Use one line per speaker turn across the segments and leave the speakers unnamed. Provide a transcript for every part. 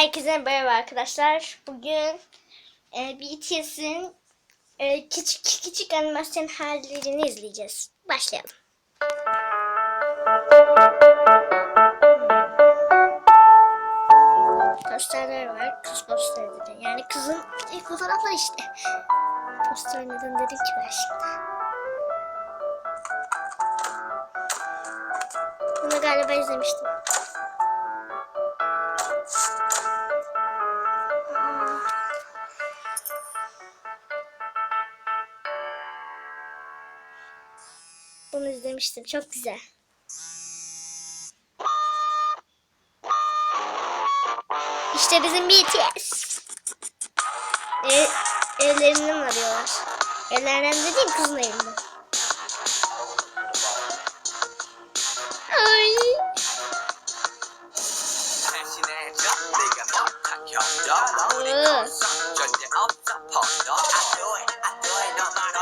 Herkese merhaba arkadaşlar. Bugün e, BTS'in e, küçük küçük animasyon hallerini izleyeceğiz. Başlayalım. Posterler var. Kız posterleri. Yani kızın ilk fotoğrafları işte. Poster neden dedim ki ben şimdi. Bunu galiba izlemiştim. Bunu izlemiştim. Çok güzel. İşte bizim BTS. E, ellerinden arıyorlar. Ellerinden dediğim kızın elinden. Ay.
대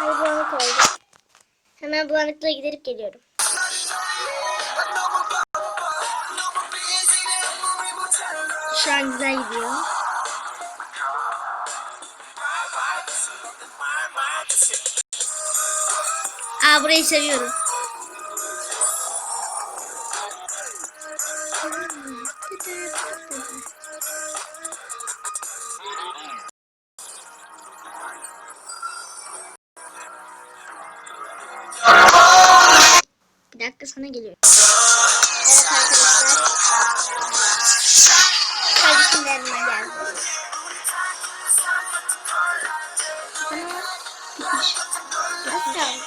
Ay bulanık oldu. Hemen bulanıklığa giderip geliyorum. Şu an güzel gidiyor. Aa burayı seviyorum. Sana geliyorum. Evet arkadaşlar. Kardeşim de yanıma geldi. Ama bitmiş. Biraz kaldı.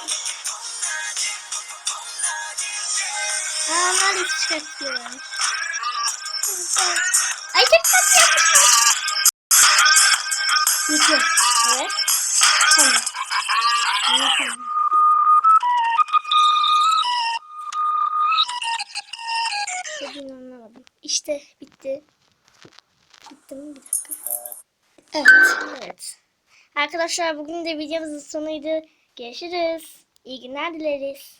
Aa onlar hiç çıkartıyor. Ay çok tatlı yapmışlar. Bitiyor. Evet. Tamam. Evet, tamam. İşte bitti. Bitti mi? Bir dakika. Evet. Evet. Arkadaşlar bugün de videomuzun sonuydu. Görüşürüz. İyi günler dileriz.